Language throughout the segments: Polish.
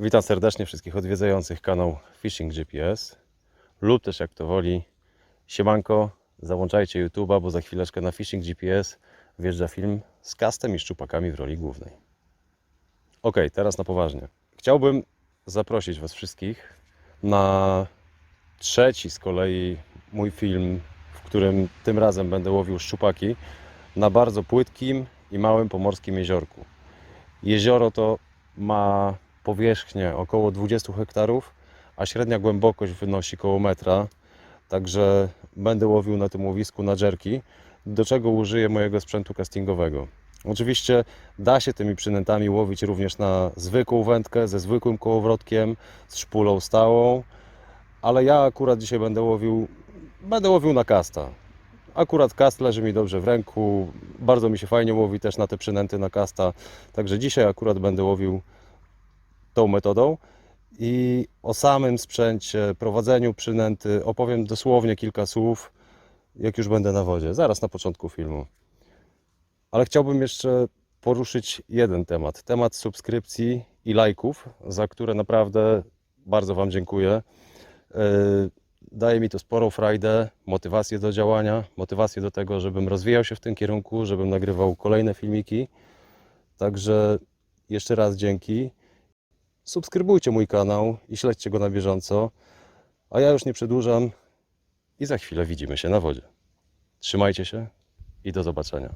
Witam serdecznie wszystkich odwiedzających kanał Fishing GPS lub też jak to woli siemanko, załączajcie YouTube'a, bo za chwileczkę na Fishing GPS wjeżdża film z kastem i szczupakami w roli głównej. Ok, teraz na poważnie. Chciałbym zaprosić Was wszystkich na trzeci z kolei mój film, w którym tym razem będę łowił szczupaki na bardzo płytkim i małym pomorskim jeziorku. Jezioro to ma powierzchnię około 20 hektarów, a średnia głębokość wynosi około metra. Także będę łowił na tym łowisku na dżerki, do czego użyję mojego sprzętu castingowego. Oczywiście da się tymi przynętami łowić również na zwykłą wędkę, ze zwykłym kołowrotkiem, z szpulą stałą, ale ja akurat dzisiaj będę łowił, będę łowił na kasta. Akurat kast leży mi dobrze w ręku, bardzo mi się fajnie łowi też na te przynęty na kasta, także dzisiaj akurat będę łowił tą metodą. I o samym sprzęcie, prowadzeniu przynęty opowiem dosłownie kilka słów, jak już będę na wodzie, zaraz na początku filmu. Ale chciałbym jeszcze poruszyć jeden temat. Temat subskrypcji i lajków, za które naprawdę bardzo Wam dziękuję. Yy, Daje mi to sporą frajdę, motywację do działania, motywację do tego, żebym rozwijał się w tym kierunku, żebym nagrywał kolejne filmiki. Także jeszcze raz dzięki. Subskrybujcie mój kanał i śledźcie go na bieżąco. A ja już nie przedłużam i za chwilę widzimy się na wodzie. Trzymajcie się i do zobaczenia.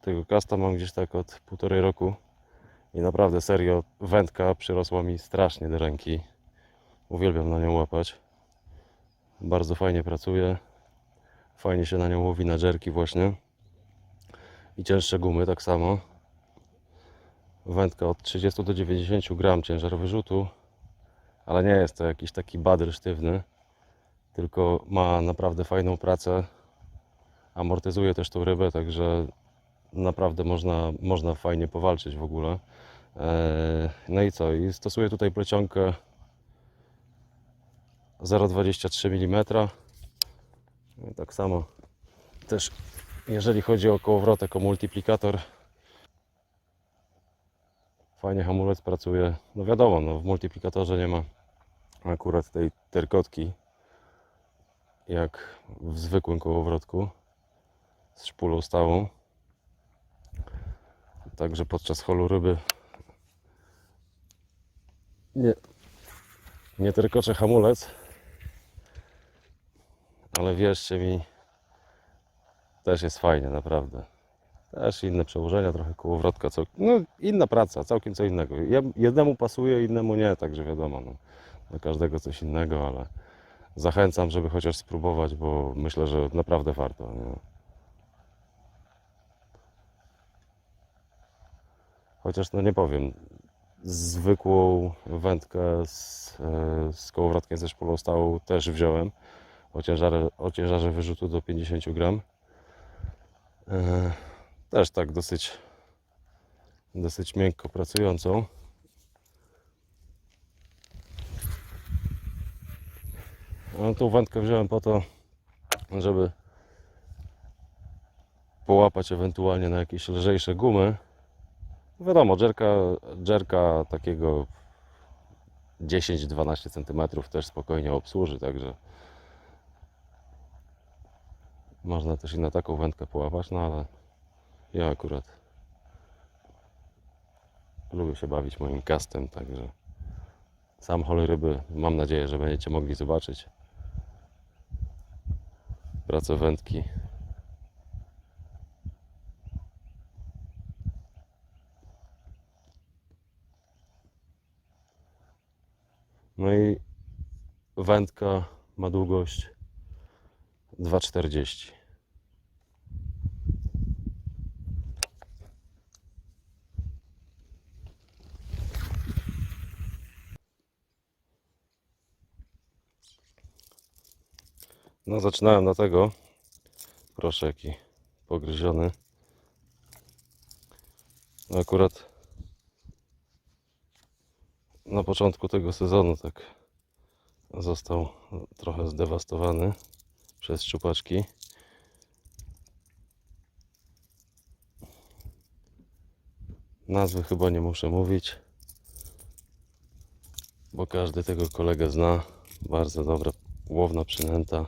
Tego kasta mam gdzieś tak od półtorej roku i naprawdę serio wędka przyrosła mi strasznie do ręki. Uwielbiam na nią łapać. Bardzo fajnie pracuje. Fajnie się na nią łowi na dżerki właśnie. I cięższe gumy tak samo. Wędka od 30 do 90 gram ciężar wyrzutu. Ale nie jest to jakiś taki badr sztywny. Tylko ma naprawdę fajną pracę. Amortyzuje też tą rybę, także naprawdę można, można fajnie powalczyć w ogóle. Eee, No i co? I stosuję tutaj plecionkę 0,23 mm. No tak samo też jeżeli chodzi o kołowrotek, o multiplikator fajnie hamulec pracuje. No wiadomo, no w multiplikatorze nie ma akurat tej terkotki jak w zwykłym kołowrotku z szpulą stałą. Także podczas holu ryby nie, nie terkocze hamulec, ale wierzcie mi, też jest fajnie, naprawdę. Też inne przełożenia, trochę kołowrotka, co, no inna praca, całkiem co innego. Je- Jednemu pasuje, innemu nie, także wiadomo, no, dla każdego coś innego, ale zachęcam, żeby chociaż spróbować, bo myślę, że naprawdę warto. Nie? Chociaż no nie powiem, zwykłą wędkę z, e, z kołowrotkiem ze szpulą stałą też wziąłem o ciężarze, wyrzutu do 50 gram. E, Też tak dosyć, dosyć miękko pracującą. No, tą wędkę wziąłem po to, żeby połapać ewentualnie na jakieś lżejsze gumy. Wiadomo, dżerka, dżerka takiego 10-12 cm też spokojnie obsłuży, także można też i na taką wędkę połapać, no ale ja akurat lubię się bawić moim kastem, także sam hol ryby mam nadzieję, że będziecie mogli zobaczyć pracę wędki. No i wędka ma długość 2,40. No zaczynałem dlatego, proszę jaki pogryziony. No akurat na początku tego sezonu tak został trochę zdewastowany przez szczupaczki. Nazwy chyba nie muszę mówić, bo każdy tego kolegę zna. Bardzo dobra łowna przynęta.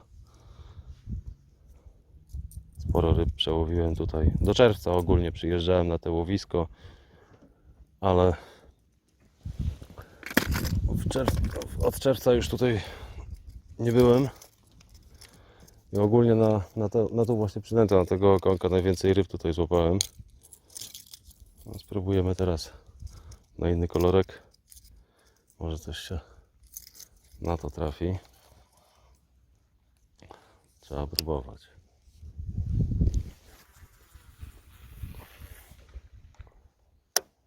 Sporo ryb przełowiłem tutaj. Do czerwca ogólnie przyjeżdżałem na to łowisko, ale od czerwca już tutaj nie byłem. I ogólnie na, na, to, na tą właśnie przynętę, na tego okonka najwięcej ryb tutaj złapałem. No, spróbujemy teraz na inny kolorek. Może coś się na to trafi. Trzeba próbować.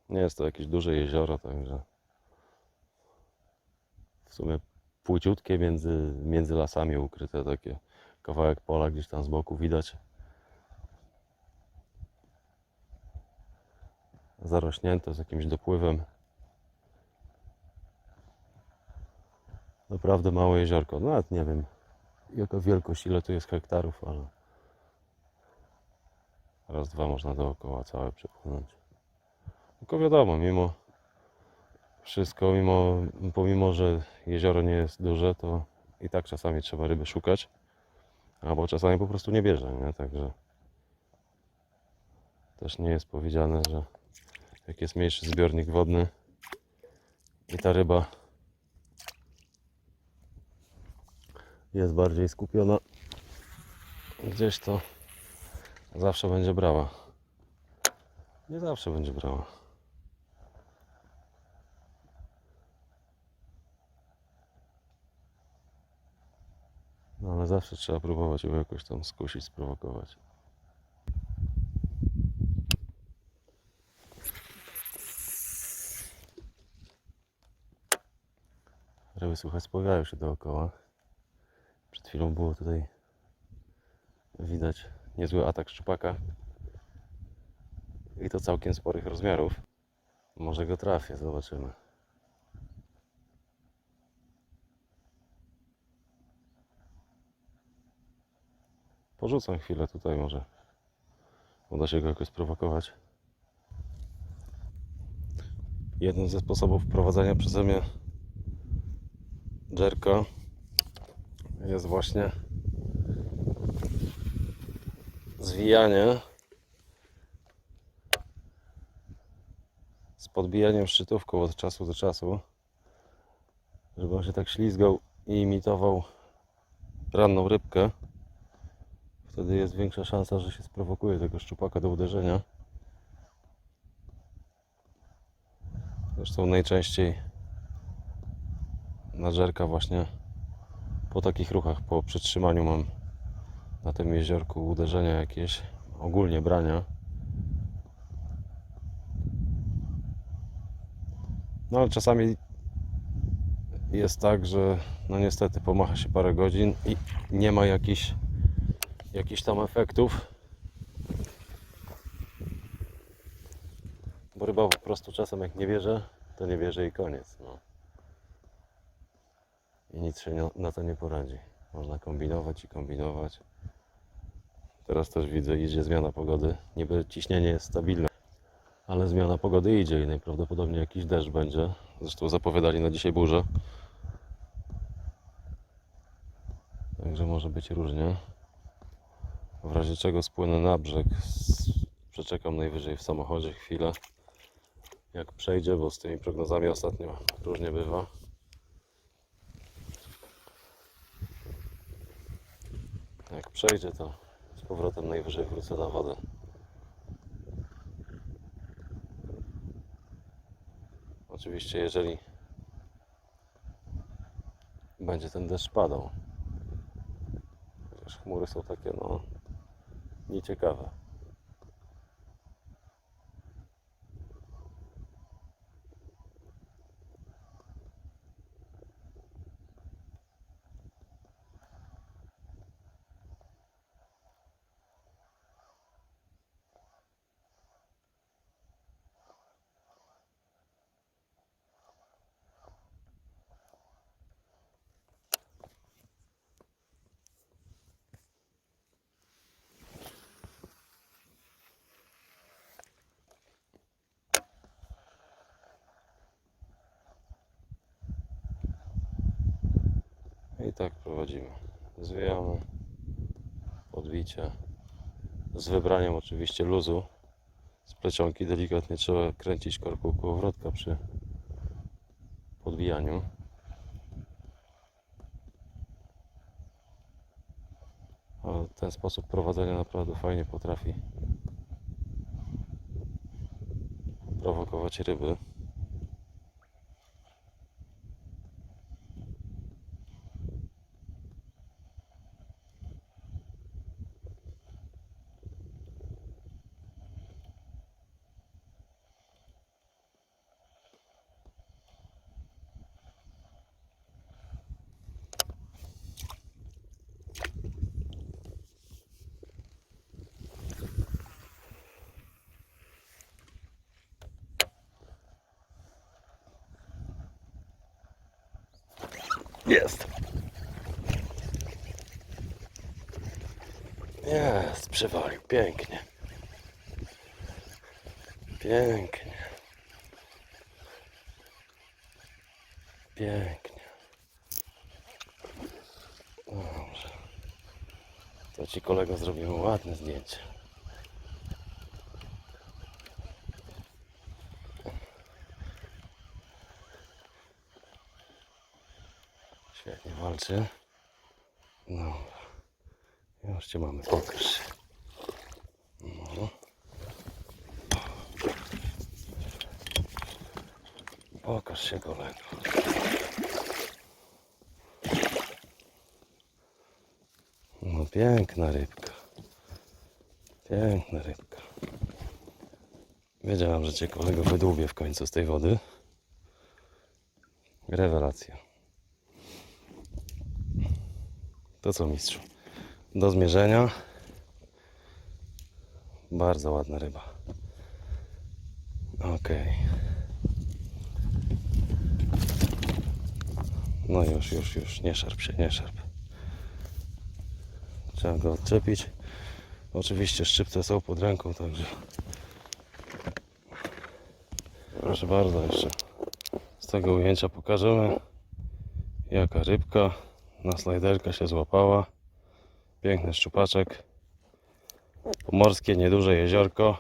Nie jest to jakieś duże jezioro, także w sumie płyciutkie między, między lasami ukryte takie kawałek pola gdzieś tam z boku widać. Zarośnięte z jakimś dopływem. Naprawdę małe jeziorko. Nawet nie wiem jaka wielkość, ile tu jest hektarów, ale raz, dwa można dookoła całe przepłynąć. Tylko wiadomo, mimo wszystko, mimo, pomimo, że jezioro nie jest duże, to i tak czasami trzeba ryby szukać, albo czasami po prostu nie bierze, nie? Także też nie jest powiedziane, że jak jest mniejszy zbiornik wodny i ta ryba jest bardziej skupiona gdzieś, to zawsze będzie brała. Nie zawsze będzie brała. No ale zawsze trzeba próbować ją jakoś tam skusić, sprowokować. Ryby słuchać spowiadają się dookoła. Przed chwilą było tutaj widać niezły atak szczupaka. I to całkiem sporych rozmiarów. Może go trafię, zobaczymy. Porzucam chwilę tutaj, może uda się go jakoś sprowokować. Jeden ze sposobów prowadzenia przeze mnie dżerka jest właśnie zwijanie z podbijaniem szczytówką od czasu do czasu, żeby on się tak ślizgał i imitował ranną rybkę. Wtedy jest większa szansa, że się sprowokuje tego szczupaka do uderzenia. Zresztą najczęściej na żerka właśnie po takich ruchach, po przytrzymaniu mam na tym jeziorku uderzenia jakieś, ogólnie brania. No ale czasami jest tak, że no niestety pomacha się parę godzin i nie ma jakichś jakichś tam efektów. Bo ryba po prostu czasem jak nie bierze, to nie bierze i koniec. No. I nic się na to nie poradzi. Można kombinować i kombinować. Teraz też widzę, idzie zmiana pogody. Niby ciśnienie jest stabilne, ale zmiana pogody idzie i najprawdopodobniej jakiś deszcz będzie. Zresztą zapowiadali na dzisiaj burzę. Także może być różnie. W razie czego spłynę na brzeg. Przeczekam najwyżej w samochodzie chwilę. Jak przejdzie, bo z tymi prognozami ostatnio różnie bywa. Jak przejdzie, to z powrotem najwyżej wrócę na wodę. Oczywiście, jeżeli będzie ten deszcz padał. Chociaż chmury są takie, no, nieciekawe. Tak prowadzimy. Zwijamy, podbicie. Z wybraniem oczywiście luzu. Z plecionki delikatnie trzeba kręcić korką kołowrotka przy podbijaniu. Ale ten sposób prowadzenia naprawdę fajnie potrafi prowokować ryby. Jest. Jest, przewalił. Pięknie. Pięknie. Pięknie. Dobrze. To ci kolego zrobimy ładne zdjęcie. Walczy. No. Już cię mamy, pokaż. No. Pokaż się kolego. No piękna rybka. Piękna rybka. Wiedziałem, że cię kolego wydłubię w końcu z tej wody. Rewelacja. To co mistrzu? Do zmierzenia. Bardzo ładna ryba. Okej. No już, już, już. Nie szarp się, nie szarp. Trzeba go odczepić. Oczywiście szczypce są pod ręką, także... Proszę bardzo, jeszcze z tego ujęcia pokażemy jaka rybka na slajderka się złapała. Piękny szczupaczek. Pomorskie, nieduże jeziorko.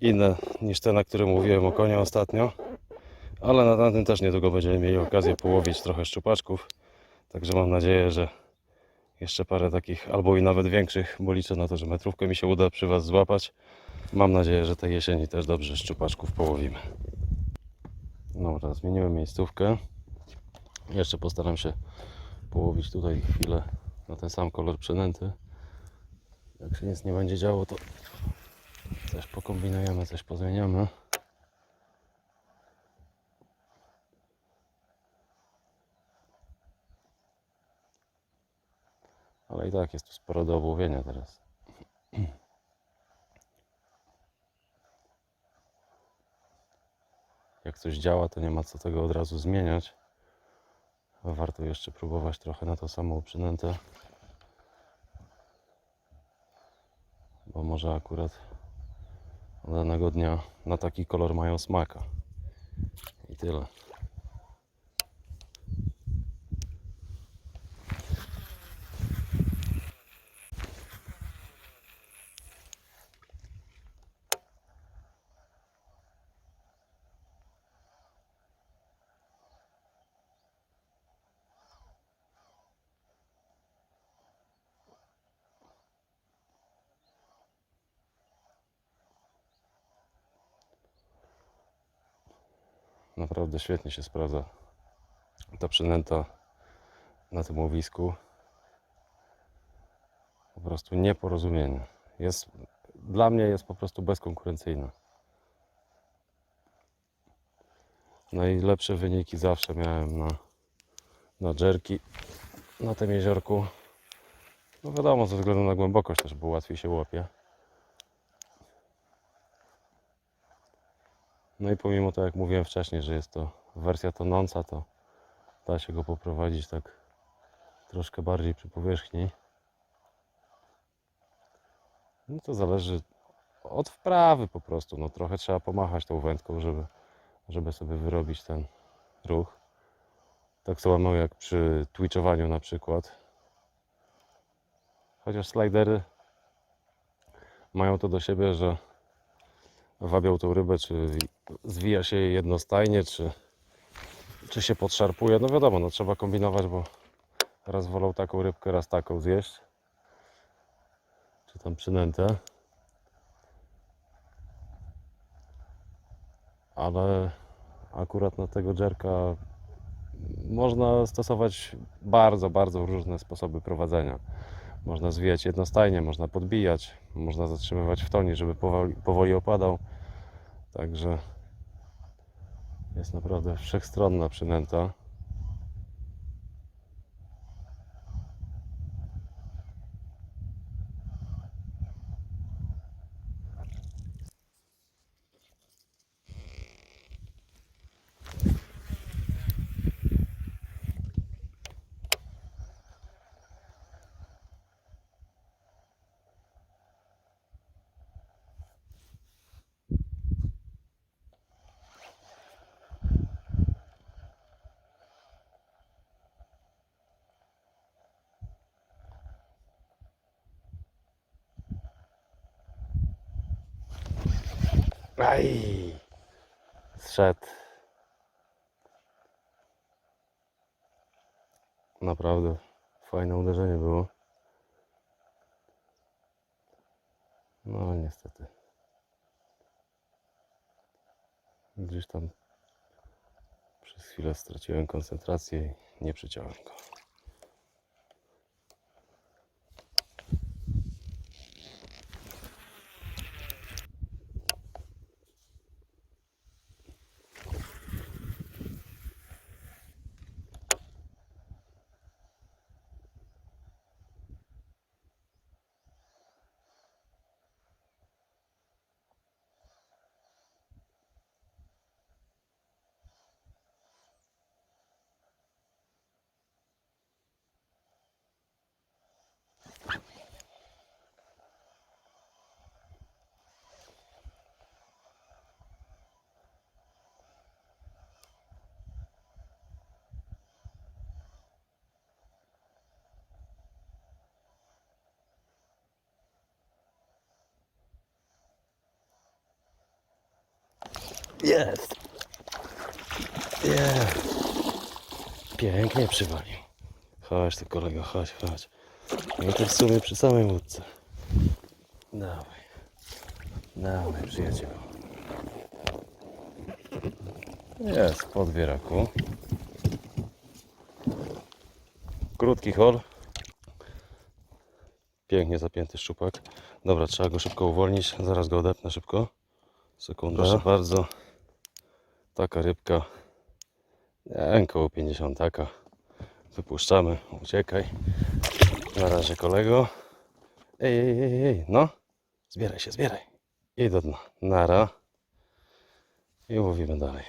Inne niż te, na którym mówiłem o konie ostatnio. Ale na tamtym też niedługo będziemy mieli okazję połowić trochę szczupaczków. Także mam nadzieję, że jeszcze parę takich, albo i nawet większych, bo liczę na to, że metrówkę mi się uda przy Was złapać. Mam nadzieję, że tej jesieni też dobrze szczupaczków połowimy. Dobra, zmienimy miejscówkę. Jeszcze postaram się połowić tutaj chwilę na ten sam kolor przynęty. Jak się nic nie będzie działo, to coś pokombinujemy, coś pozmieniamy. Ale i tak jest tu sporo do obłowienia teraz. Jak coś działa, to nie ma co tego od razu zmieniać. Warto jeszcze próbować trochę na to samą przynętę. Bo może akurat danego dnia na taki kolor mają smaka. I tyle. Naprawdę świetnie się sprawdza ta przynęta na tym łowisku. Po prostu nieporozumienie. Jest, dla mnie jest po prostu bezkonkurencyjna. Najlepsze wyniki zawsze miałem na, na dżerki na tym jeziorku. No wiadomo, ze względu na głębokość też, bo łatwiej się łapie. No i pomimo to, jak mówiłem wcześniej, że jest to wersja tonąca, to da się go poprowadzić tak troszkę bardziej przy powierzchni. No to zależy od wprawy po prostu. No trochę trzeba pomachać tą wędką, żeby, żeby sobie wyrobić ten ruch. Tak samo jak przy twitchowaniu na przykład. Chociaż slidery mają to do siebie, że wabią tą rybę, czy zwija się jej jednostajnie, czy, czy się podszarpuje. No wiadomo, no trzeba kombinować, bo raz wolą taką rybkę, raz taką zjeść. Czy tam przynętę. Ale akurat na tego dżerka można stosować bardzo, bardzo różne sposoby prowadzenia. Można zwijać jednostajnie, można podbijać, można zatrzymywać w tonie, żeby powoli, powoli opadał. Także jest naprawdę wszechstronna przynęta. Aj! Zszedł. Naprawdę fajne uderzenie było. No niestety. Gdzieś tam przez chwilę straciłem koncentrację i nie przyciąłem go. Jest! Jest! Pięknie przywalił. Chodź tu kolego, chodź, chodź. No to w sumie przy samej łódce. Dawaj. Dawaj przyjacielu. Jest pod wieraku. Krótki hol. Pięknie zapięty szczupak. Dobra, trzeba go szybko uwolnić. Zaraz go odepnę szybko. Sekunda. Proszę bardzo. Taka rybka. Nie wiem, koło 50 taka. Wypuszczamy. Uciekaj. Na razie kolego. Ej, ej, ej, ej. No. Zbieraj się, zbieraj. I do dna. Nara. I łowimy dalej.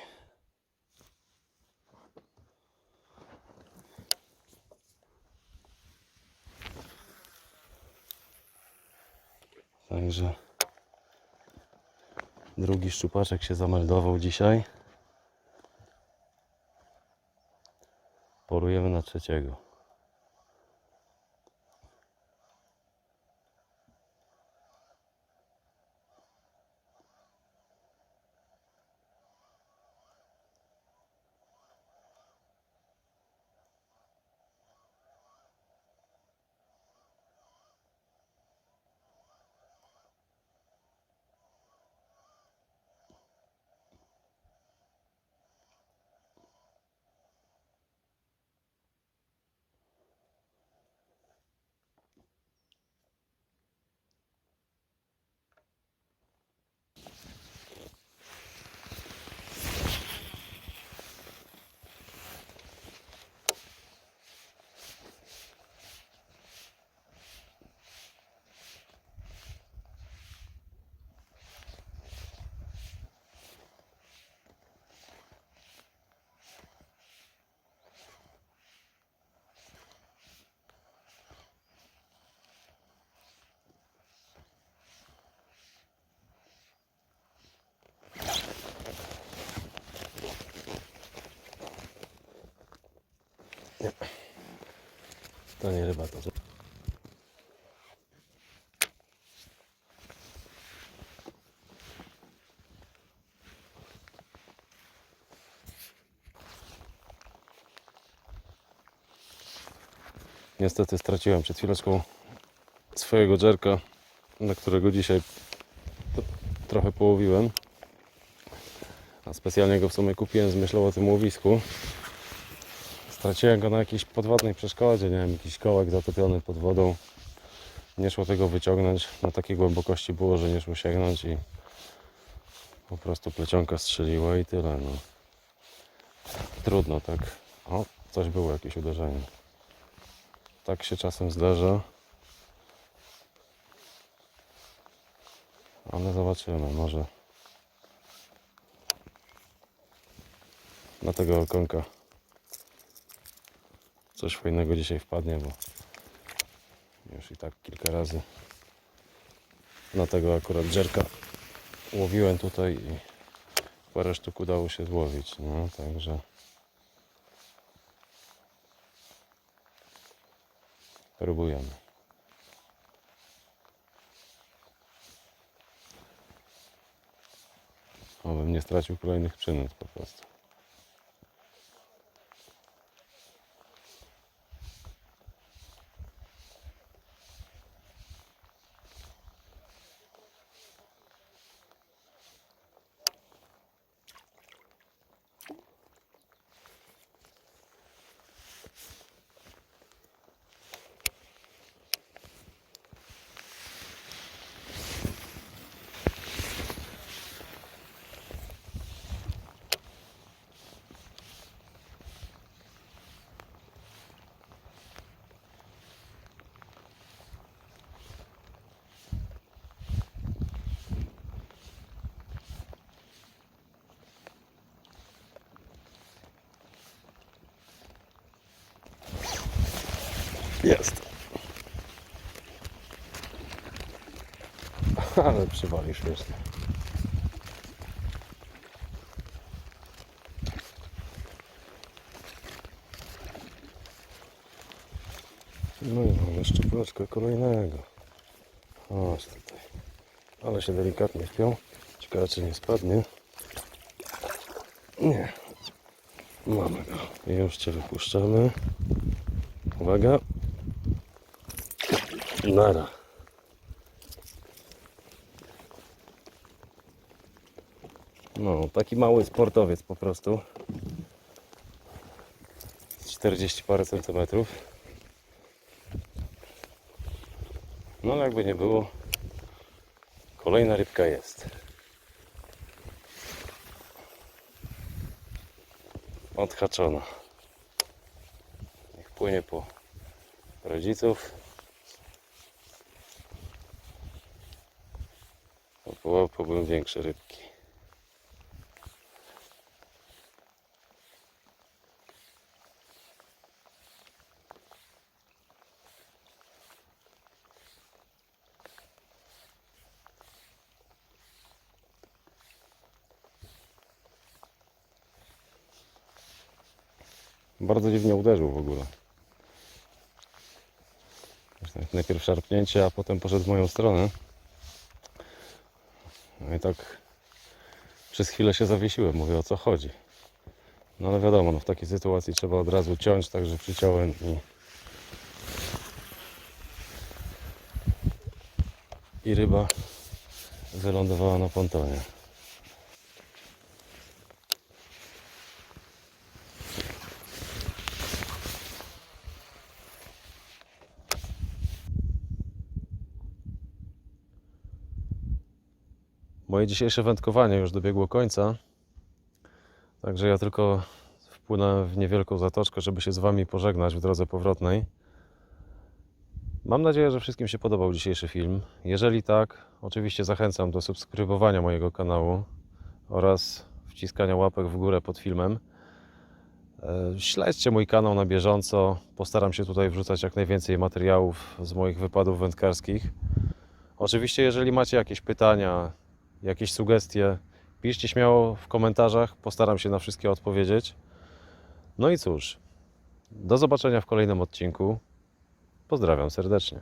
Także drugi szczupaczek się zameldował dzisiaj. Polujemy na trzeciego. Nie. To nie ryba, to Niestety straciłem przed chwileczką swojego dżerka, na którego dzisiaj trochę połowiłem. A specjalnie go w sumie kupiłem z myślą o tym łowisku. Straciłem go na jakiejś podwodnej przeszkodzie, nie wiem, jakiś kołek zatopiony pod wodą. Nie szło tego wyciągnąć, na takiej głębokości było, że nie szło sięgnąć i po prostu plecionka strzeliła i tyle. No. Trudno tak. O, coś było, jakieś uderzenie. Tak się czasem zdarza. Ale zobaczymy, może na tego okonka coś fajnego dzisiaj wpadnie, bo już i tak kilka razy na tego akurat dżerka łowiłem tutaj i parę sztuk udało się złowić, no także próbujemy. Obym nie stracił kolejnych przynęt po prostu. Jest. Ale przywalił śmiesznie. No i mamy jeszcze ploczka kolejnego. Chodź tutaj. Ale się delikatnie wpiął. Ciekawe czy nie spadnie. Nie. Mamy go. Już Cię wypuszczamy. Uwaga. Nara. No, taki mały sportowiec po prostu. 40 parę centymetrów. No ale jakby nie było, kolejna rybka jest. Odhaczona. Niech płynie po rodziców. Połapałbym większe rybki. Bardzo dziwnie uderzył w ogóle. Najpierw szarpnięcie, a potem poszedł w moją stronę. Tak przez chwilę się zawiesiłem, mówię o co chodzi. No ale wiadomo, no w takiej sytuacji trzeba od razu ciąć, także przyciąłem i i ryba wylądowała na pontonie. Moje dzisiejsze wędkowanie już dobiegło końca. Także ja tylko wpłynąłem w niewielką zatoczkę, żeby się z Wami pożegnać w drodze powrotnej. Mam nadzieję, że wszystkim się podobał dzisiejszy film. Jeżeli tak, oczywiście zachęcam do subskrybowania mojego kanału oraz wciskania łapek w górę pod filmem. E, Śledźcie mój kanał na bieżąco. Postaram się tutaj wrzucać jak najwięcej materiałów z moich wypadów wędkarskich. Oczywiście, jeżeli macie jakieś pytania, jakieś sugestie, piszcie śmiało w komentarzach. Postaram się na wszystkie odpowiedzieć. No i cóż, Do zobaczenia w kolejnym odcinku. Pozdrawiam serdecznie.